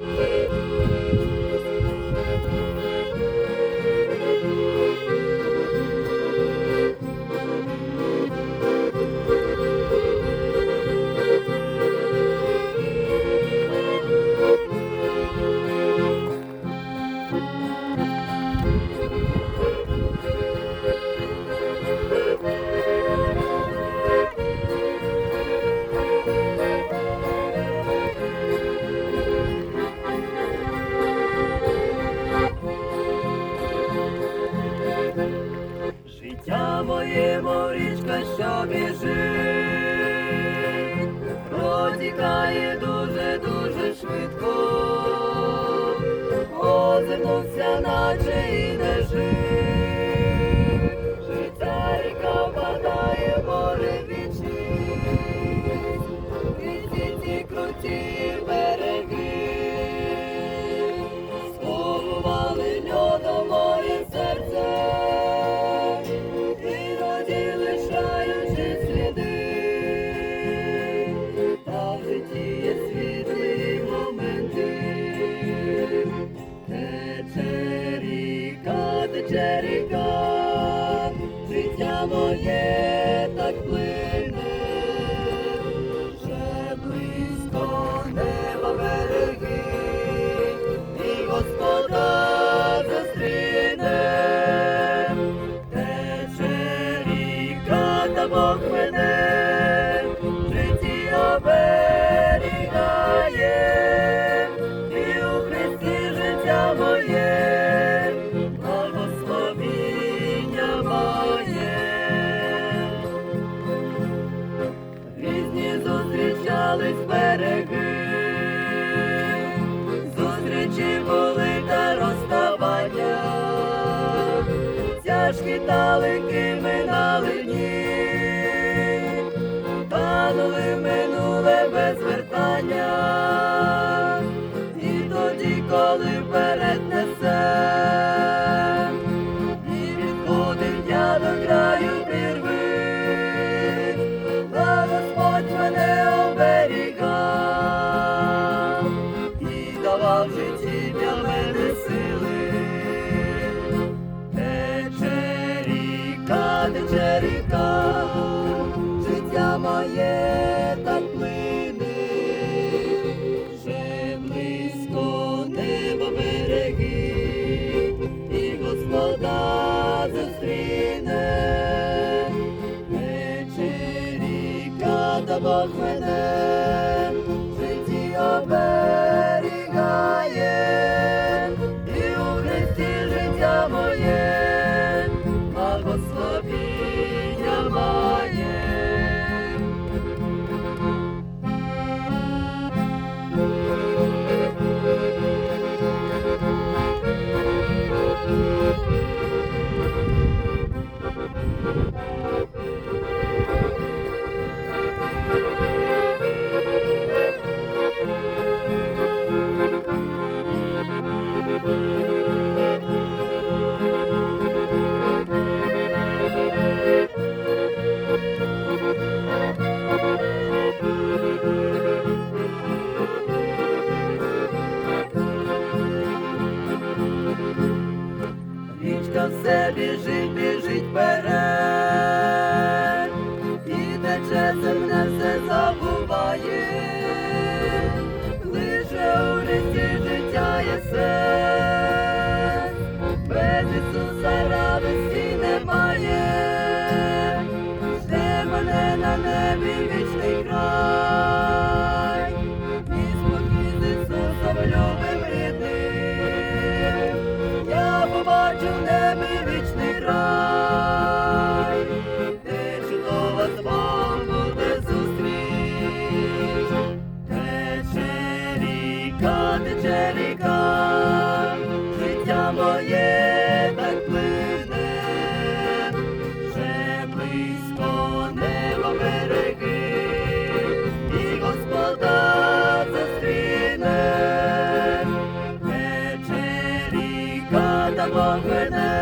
Життя біжить, протікає дуже, дуже швидко, озирнувся, наче і не жив. Ріка, зустрічались береги, зустрічі були та розставання, тяжкі та легкі минали дні, танули минуле без вертання, тече ріка, життя моє так плине, вже близько небо береги, і Господа зустріне. Тече ріка, та Бог мене, Річка все біжить, біжить вперед, і тече земне все забуває, лише у Христі життя є сенс, без Ісуса радості немає, жде мене на небі Acun Demir Bhagavata